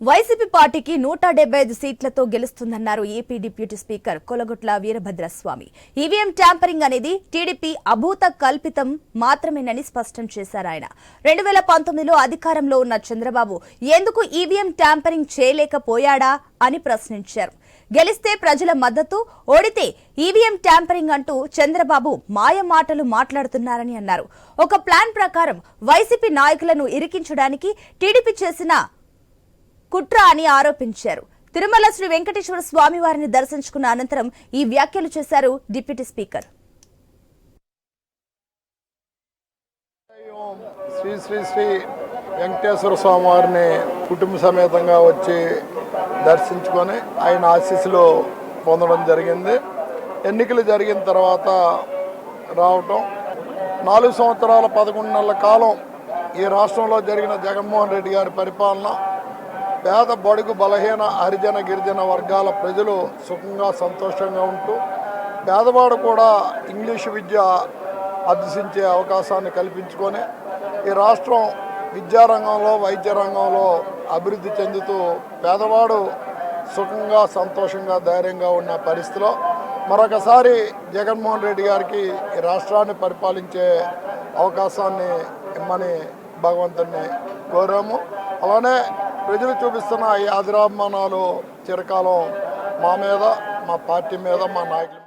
YCP పార్టీకి నూట డెబ్బై ఐదు సీట్లతో గెలుస్తుందన్నారు AP deputy speaker Kolagotla Veerabhadraswamy. EVM tampering అనేది టీడీపీ అభూత కల్పితం మాత్రమేనని స్పష్టం చేశారు ఆయన. రెండు వేల పంతొమ్మిదిలో అధికారంలో ఉన్న చంద్రబాబు ఎందుకు ఈవీఎం ట్యాంపరింగ్ చేయలేకపోయాడా అని ప్రశ్నించారు. గెలిస్తే ప్రజల మద్దతు ఓడితే ఈవీఎం ట్యాంపరింగ్ అంటూ చంద్రబాబు మాయ మాటలు మాట్లాడుతున్నారని అన్నారు. ఒక ప్లాన్ ప్రకారం వైసీపీ నాయకులను ఇరికించడానికి టీడీపీ చేసిన కుట్ర అని ఆరోపించారు. తిరుమల శ్రీ వెంకటేశ్వర స్వామి వారిని దర్శించుకున్న అనంతరం ఈ వ్యాఖ్యలు చేశారు డిప్యూటీ స్పీకర్. శ్రీ శ్రీ శ్రీ వెంకటేశ్వర స్వామి వారిని కుటుంబ సమేతంగా వచ్చి దర్శించుకొని ఆయన ఆశీస్సులు పొందడం జరిగింది. ఎన్నికలు జరిగిన తర్వాత రావటం. నాలుగు సంవత్సరాల పదకొండు నెలల కాలం ఈ రాష్ట్రంలో జరిగిన జగన్మోహన్ రెడ్డి గారి పరిపాలన పేద బడుగు బలహీన హరిజన గిరిజన వర్గాల ప్రజలు సుఖంగా సంతోషంగా ఉంటూ పేదవాడు కూడా ఇంగ్లీషు విద్య అభ్యసించే అవకాశాన్ని కల్పించుకొని ఈ రాష్ట్రం విద్యారంగంలో వైద్య రంగంలో అభివృద్ధి చెందుతూ పేదవాడు సుఖంగా సంతోషంగా ధైర్యంగా ఉన్న పరిస్థితిలో మరొకసారి జగన్మోహన్ రెడ్డి గారికి ఈ రాష్ట్రాన్ని పరిపాలించే అవకాశాన్ని ఇమ్మని భగవంతుని కోరాము. అలానే ప్రజలు చూపిస్తున్న ఈ అధిరాభిమానాలు చిరకాలం మా మీద మా పార్టీ మీద మా నాయకుల